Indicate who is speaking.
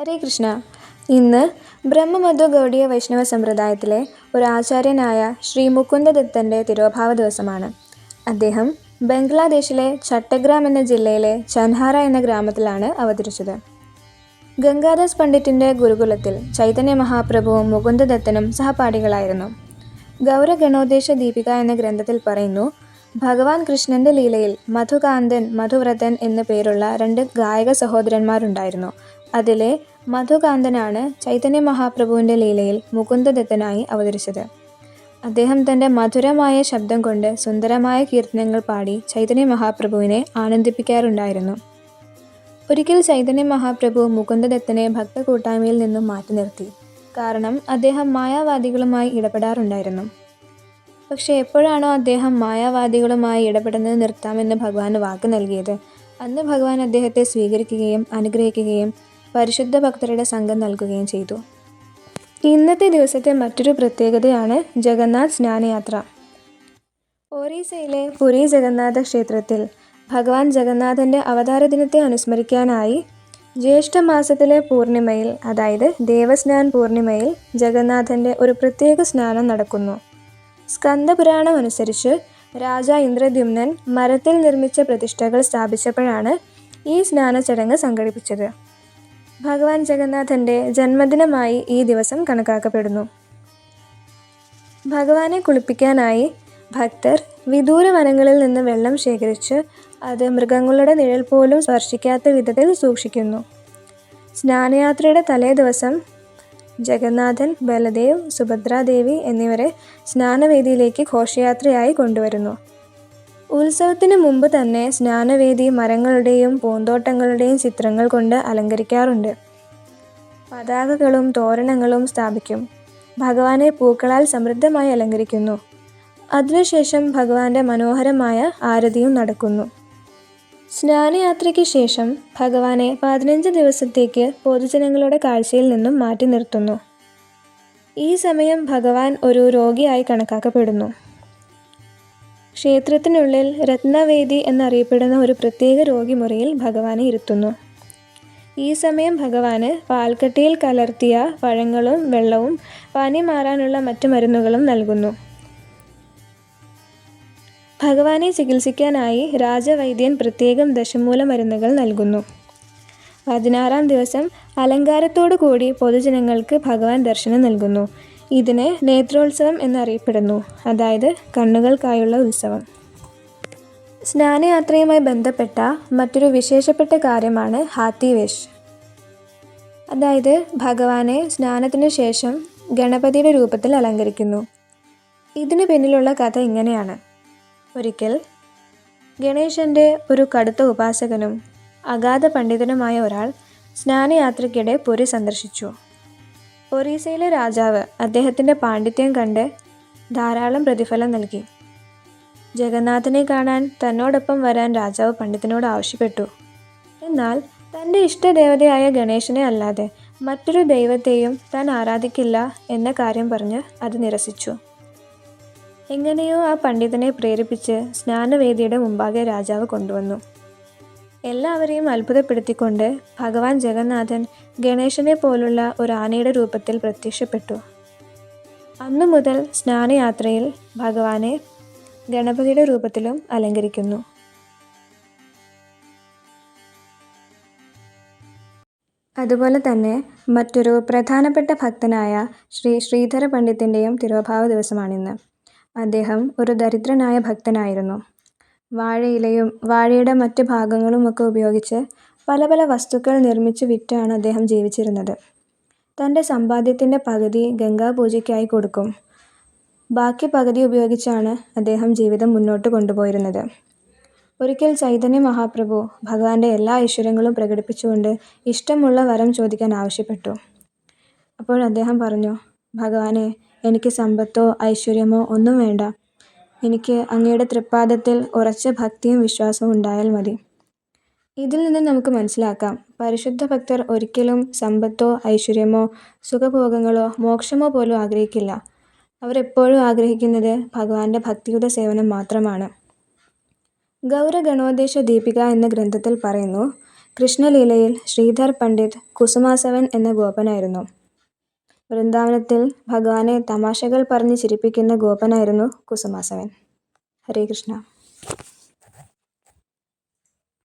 Speaker 1: ഹരേ കൃഷ്ണ. ഇന്ന് ബ്രഹ്മമധു ഗൗഡിയ വൈഷ്ണവ സമ്പ്രദായത്തിലെ ഒരു ആചാര്യനായ ശ്രീ മുകുന്ദദത്തന്റെ തിരോഭാവ ദിവസമാണ്. അദ്ദേഹം ബംഗ്ലാദേശിലെ ചട്ടഗ്രാം എന്ന ജില്ലയിലെ ചൻഹാറ എന്ന ഗ്രാമത്തിലാണ് അവതരിച്ചത്. ഗംഗാദാസ് പണ്ഡിറ്റിന്റെ ഗുരുകുലത്തിൽ ചൈതന്യ മഹാപ്രഭുവും മുകുന്ദദത്തനും സഹപാഠികളായിരുന്നു. ഗൗരഗണോദ്ദേശ ദീപിക എന്ന ഗ്രന്ഥത്തിൽ പറയുന്നു ഭഗവാൻ കൃഷ്ണന്റെ ലീലയിൽ മധുകാന്തൻ മധുവ്രതൻ എന്നു പേരുള്ള രണ്ട് ഗായക സഹോദരന്മാരുണ്ടായിരുന്നു. അതിലെ മധുകാന്തനാണ് ചൈതന്യ മഹാപ്രഭുവിന്റെ ലീലയിൽ മുകുന്ദദത്തനായി അവതരിച്ചത്. അദ്ദേഹം തന്റെ മധുരമായ ശബ്ദം കൊണ്ട് സുന്ദരമായ കീർത്തനങ്ങൾ പാടി ചൈതന്യ മഹാപ്രഭുവിനെ ആനന്ദിപ്പിക്കാറുണ്ടായിരുന്നു. ഒരിക്കൽ ചൈതന്യ മഹാപ്രഭു മുകുന്ദദത്തനെ ഭക്തകൂട്ടായ്മയിൽ നിന്നും മാറ്റി നിർത്തി. കാരണം അദ്ദേഹം മായാവാദികളുമായി ഇടപെടാറുണ്ടായിരുന്നു. പക്ഷേ എപ്പോഴാണോ അദ്ദേഹം മായാവാദികളുമായി ഇടപെടുന്നത് നിർത്താമെന്ന് ഭഗവാന് വാക്ക് നൽകിയത്. അന്ന് ഭഗവാൻ അദ്ദേഹത്തെ സ്വീകരിക്കുകയും അനുഗ്രഹിക്കുകയും പരിശുദ്ധ ഭക്തരുടെ സംഘം നൽകുകയും ചെയ്തു. ഇന്നത്തെ ദിവസത്തെ മറ്റൊരു പ്രത്യേകതയാണ് ജഗന്നാഥ് സ്നാനയാത്ര. ഒറീസയിലെ പുരി ജഗന്നാഥ ക്ഷേത്രത്തിൽ ഭഗവാൻ ജഗന്നാഥന്റെ അവതാര ദിനത്തെ അനുസ്മരിക്കാനായി ജ്യേഷ്ഠ മാസത്തിലെ പൂർണിമയിൽ അതായത് ദേവസ്നാൻ പൂർണിമയിൽ ജഗന്നാഥന്റെ ഒരു പ്രത്യേക സ്നാനം നടക്കുന്നു. സ്കന്ദപുരാണം അനുസരിച്ച് രാജ ഇന്ദ്രദ്യുമ്നൻ മരത്തിൽ നിർമ്മിച്ച പ്രതിഷ്ഠകൾ സ്ഥാപിച്ചപ്പോഴാണ് ഈ സ്നാന ചടങ്ങ് സംഘടിപ്പിച്ചത്. ഭഗവാൻ ജഗന്നാഥന്റെ ജന്മദിനമായി ഈ ദിവസം കണക്കാക്കപ്പെടുന്നു. ഭഗവാനെ കുളിപ്പിക്കാനായി ഭക്തർ വിദൂര വനങ്ങളിൽ നിന്ന് വെള്ളം ശേഖരിച്ച് അത് മൃഗങ്ങളുടെ നിഴൽ പോലും സ്പർശിക്കാത്ത വിധത്തിൽ സൂക്ഷിക്കുന്നു. സ്നാനയാത്രയുടെ തലേ ദിവസം ജഗന്നാഥൻ ബലദേവ് സുഭദ്രാദേവി എന്നിവരെ സ്നാനവേദിയിലേക്ക് ഘോഷയാത്രയായി കൊണ്ടുവരുന്നു. ഉത്സവത്തിന് മുമ്പ് തന്നെ സ്നാനവേദി മരങ്ങളുടെയും പൂന്തോട്ടങ്ങളുടെയും ചിത്രങ്ങൾ കൊണ്ട് അലങ്കരിക്കാറുണ്ട്. പതാകകളും തോരണങ്ങളും സ്ഥാപിക്കും. ഭഗവാനെ പൂക്കളാൽ സമൃദ്ധമായി അലങ്കരിക്കുന്നു. അതിനുശേഷം ഭഗവാന്റെ മനോഹരമായ ആരതിയും നടക്കുന്നു. സ്നാനയാത്രയ്ക്ക് ശേഷം ഭഗവാനെ പതിനഞ്ച് ദിവസത്തേക്ക് പൊതുജനങ്ങളുടെ കാഴ്ചയിൽ നിന്നും മാറ്റി നിർത്തുന്നു. ഈ സമയം ഭഗവാൻ ഒരു രോഗിയായി കണക്കാക്കപ്പെടുന്നു. ക്ഷേത്രത്തിനുള്ളിൽ രത്നവേദി എന്നറിയപ്പെടുന്ന ഒരു പ്രത്യേക രോഗിമുറിയിൽ ഭഗവാനെ ഇരുത്തുന്നു. ഈ സമയം ഭഗവാന് പാൽക്കട്ടിയിൽ കലർത്തിയ പഴങ്ങളും വെള്ളവും പനി മാറാനുള്ള മറ്റു മരുന്നുകളും നൽകുന്നു. ഭഗവാനെ ചികിത്സിക്കാനായി രാജവൈദ്യൻ പ്രത്യേകം ദശമൂല മരുന്നുകൾ നൽകുന്നു. പതിനാറാം ദിവസം അലങ്കാരത്തോടു കൂടി പൊതുജനങ്ങൾക്ക് ഭഗവാൻ ദർശനം നൽകുന്നു. ഇതിനെ നേത്രോത്സവം എന്നറിയപ്പെടുന്നു. അതായത് കണ്ണുകൾക്കായുള്ള ഉത്സവം. സ്നാനയാത്രയുമായി ബന്ധപ്പെട്ട മറ്റൊരു വിശേഷപ്പെട്ട കാര്യമാണ് ഹാത്തിവേഷ്. അതായത് ഭഗവാനെ സ്നാനത്തിനു ശേഷം ഗണപതിയുടെ രൂപത്തിൽ അലങ്കരിക്കുന്നു. ഇതിനു പിന്നിലുള്ള കഥ ഇങ്ങനെയാണ്. ഒരിക്കൽ ഗണേശന്റെ ഒരു കടുത്ത ഉപാസകനും അഗാധ പണ്ഡിതനുമായ ഒരാൾ സ്നാനയാത്രയ്ക്കിടെ പുരി സന്ദർശിച്ചു. ഒറീസയിലെ രാജാവ് അദ്ദേഹത്തിന്റെ പാണ്ഡിത്യം കണ്ട് ധാരാളം പ്രതിഫലം നൽകി. ജഗന്നാഥനെ കാണാൻ തന്നോടൊപ്പം വരാൻ രാജാവ് പണ്ഡിതനോട് ആവശ്യപ്പെട്ടു. എന്നാൽ തന്റെ ഇഷ്ടദേവതയായ ഗണേശനെ അല്ലാതെ മറ്റൊരു ദൈവത്തെയും താൻ ആരാധിക്കില്ല എന്ന കാര്യം പറഞ്ഞ് അത് നിരസിച്ചു. എങ്ങനെയോ ആ പണ്ഡിതനെ പ്രേരിപ്പിച്ച് സ്നാനവേദിയുടെ മുമ്പാകെ രാജാവ് കൊണ്ടുവന്നു. എല്ലാവരെയും അത്ഭുതപ്പെടുത്തിക്കൊണ്ട് ഭഗവാൻ ജഗന്നാഥൻ ഗണേശനെ പോലുള്ള ഒരു ആനയുടെ രൂപത്തിൽ പ്രത്യക്ഷപ്പെട്ടു. അന്നു മുതൽ സ്നാനയാത്രയിൽ ഭഗവാനെ ഗണപതിയുടെ രൂപത്തിലും അലങ്കരിക്കുന്നു. അതുപോലെ തന്നെ മറ്റൊരു പ്രധാനപ്പെട്ട ഭക്തനായ ശ്രീ ശ്രീധര പണ്ഡിത്തിന്റെയും തിരുവഭാവ ദിവസമാണിന്ന്. അദ്ദേഹം ഒരു ദരിദ്രനായ ഭക്തനായിരുന്നു. വാഴയിലയും വാഴയുടെ മറ്റ് ഭാഗങ്ങളുമൊക്കെ ഉപയോഗിച്ച് പല പല വസ്തുക്കൾ നിർമ്മിച്ച് വിറ്റാണ് അദ്ദേഹം ജീവിച്ചിരുന്നത്. തന്റെ സമ്പാദ്യത്തിന്റെ പകുതി ഗംഗാപൂജയ്ക്കായി കൊടുക്കും. ബാക്കി പകുതി ഉപയോഗിച്ചാണ് അദ്ദേഹം ജീവിതം മുന്നോട്ട് കൊണ്ടുപോയിരുന്നത്. ഒരിക്കൽ ചൈതന്യ മഹാപ്രഭു ഭഗവാന്റെ എല്ലാ ഐശ്വര്യങ്ങളും പ്രകടിപ്പിച്ചുകൊണ്ട് ഇഷ്ടമുള്ള വരം ചോദിക്കാൻ ആവശ്യപ്പെട്ടു. അപ്പോൾ അദ്ദേഹം പറഞ്ഞു ഭഗവാനെ എനിക്ക് സമ്പത്തോ ഐശ്വര്യമോ ഒന്നും വേണ്ട. എനിക്ക് അങ്ങയുടെ തൃപ്പാദത്തിൽ ഉറച്ച ഭക്തിയും വിശ്വാസവും ഉണ്ടായാൽ മതി. ഇതിൽ നിന്ന് നമുക്ക് മനസ്സിലാക്കാം. പരിശുദ്ധ ഭക്തർ ഒരിക്കലും സമ്പത്തോ ഐശ്വര്യമോ സുഖഭോഗങ്ങളോ മോക്ഷമോ പോലും ആഗ്രഹിക്കില്ല. അവർ എപ്പോഴും ആഗ്രഹിക്കുന്നത് ഭഗവാന്റെ ഭക്തിയുടെ സേവനം മാത്രമാണ്. ഗൗരഗണോദ്ദേശ ദീപിക എന്ന ഗ്രന്ഥത്തിൽ പറയുന്നു കൃഷ്ണലീലയിൽ ശ്രീധർ പണ്ഡിത് കുസുമാസവൻ എന്ന ഗോപനായിരുന്നു. വൃന്ദാവനത്തിൽ ഭഗവാനെ തമാശകൾ പറഞ്ഞ് ചിരിപ്പിക്കുന്ന ഗോപനായിരുന്നു കുസുമാസവൻ. ഹരേ കൃഷ്ണ